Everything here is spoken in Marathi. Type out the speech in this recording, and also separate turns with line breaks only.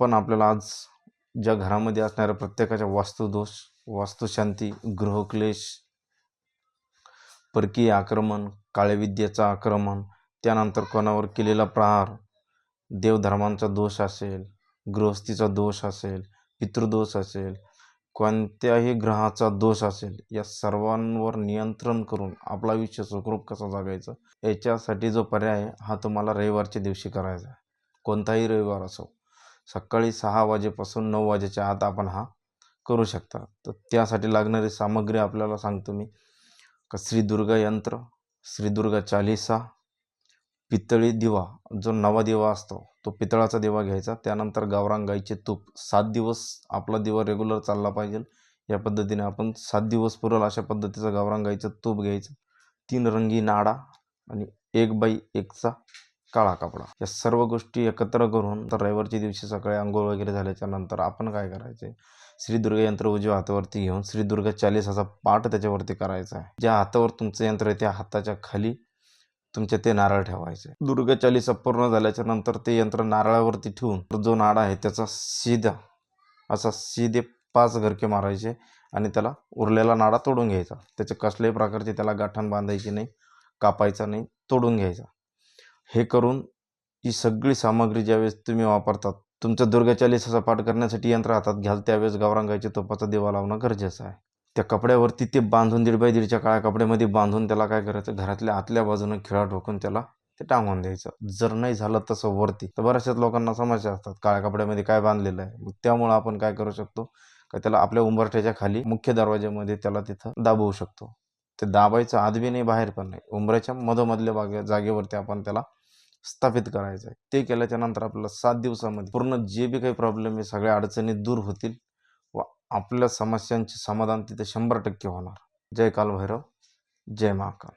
आपण आपल्याला आज ज्या घरामध्ये असणाऱ्या प्रत्येकाच्या वास्तुदोष वास्तुशांती गृहक्लेश परकीय आक्रमण काळ्या आक्रमण त्यानंतर कोणावर केलेला प्रहार देवधर्मांचा दोष असेल गृहस्थीचा दोष असेल पितृदोष असेल कोणत्याही ग्रहाचा दोष असेल या सर्वांवर नियंत्रण करून आपला आयुष्य सुखरूप कसा जागायचा? याच्यासाठी जो पर्याय आहे हा तुम्हाला रविवारच्या दिवशी करायचा आहे. कोणताही रविवार असो. सकाळी सहा वाजेपासून नऊ वाजेच्या आत आपण हा करू शकता. तर त्यासाठी लागणारी सामग्री आपल्याला सांगतो मी. का श्रीदुर्गा यंत्र श्रीदुर्गा चालिसा पितळी दिवा जो नवा दिवा असतो तो पितळाचा दिवा घ्यायचा. त्यानंतर गावरान गाईचे तूप. सात दिवस आपला दिवा रेग्युलर चालला पाहिजे. या पद्धतीने आपण सात दिवस पुरेल अशा पद्धतीचं गावरान गाईचं तूप घ्यायचं. तीन रंगी नाडा आणि एक बाई एकचा काळा कपडा. या सर्व गोष्टी एकत्र करून तर रविवारच्या दिवशी सकाळी आंघोळ वगैरे झाल्याच्यानंतर आपण काय करायचे? श्री दुर्गा यंत्र उजव्या हातावरती घेऊन श्री दुर्गा चालीसाचा पाठ त्याच्यावरती करायचा आहे. ज्या हातावर तुमचं यंत्र आहे त्या हाताच्या खाली तुमचे ते नारळ ठेवायचे. दुर्गा चालीसा पूर्ण झाल्याच्यानंतर ते यंत्र नारळावरती ठेवून जो नाडा आहे त्याचा सीधा असा सीधे पाच घरके मारायचे आणि त्याला उरलेला नाडा तोडून घ्यायचा. त्याचे कसल्याही प्रकारचे त्याला गाठण बांधायची नाही कापायचा नाही तोडून घ्यायचा. हे करून ही सगळी सामग्री ज्यावेळेस तुम्ही वापरतात तुमचं दुर्गा चालीसाचा पाठ करण्यासाठी यंत्र हातात घ्याल त्यावेळेस गावरांगायच्या तोपाचा देवा लावणं गरजेचं आहे. त्या कपड्यावरती ते बांधून दीड बाय दीडच्या काळ्या कपड्यामध्ये बांधून त्याला काय करायचं? घरातल्या आतल्या बाजूनं खिळा ठोकून त्याला ते टांगून द्यायचं. जर नाही झालं तसं वरती तर बऱ्याचशाच लोकांना समस्या असतात. काळ्या कपड्यामध्ये काय बांधलेलं आहे? त्यामुळं आपण काय करू शकतो? का त्याला आपल्या उंबरठ्याच्या खाली मुख्य दरवाज्यामध्ये त्याला तिथं दाबवू शकतो. ते दाबायचं आदबी नाही बाहेर पण नाही. उंबऱ्याच्या मधोमधल्या बागे जागेवरती आपण त्याला स्थापित करायचं आहे. ते केल्याच्यानंतर आपल्याला सात दिवसामध्ये पूर्ण जे बी काही प्रॉब्लेम आहे सगळ्या अडचणी दूर होतील व आपल्या समस्यांचे समाधान तिथे शंभर टक्के होणार. जय कालभैरव जय महाकाल.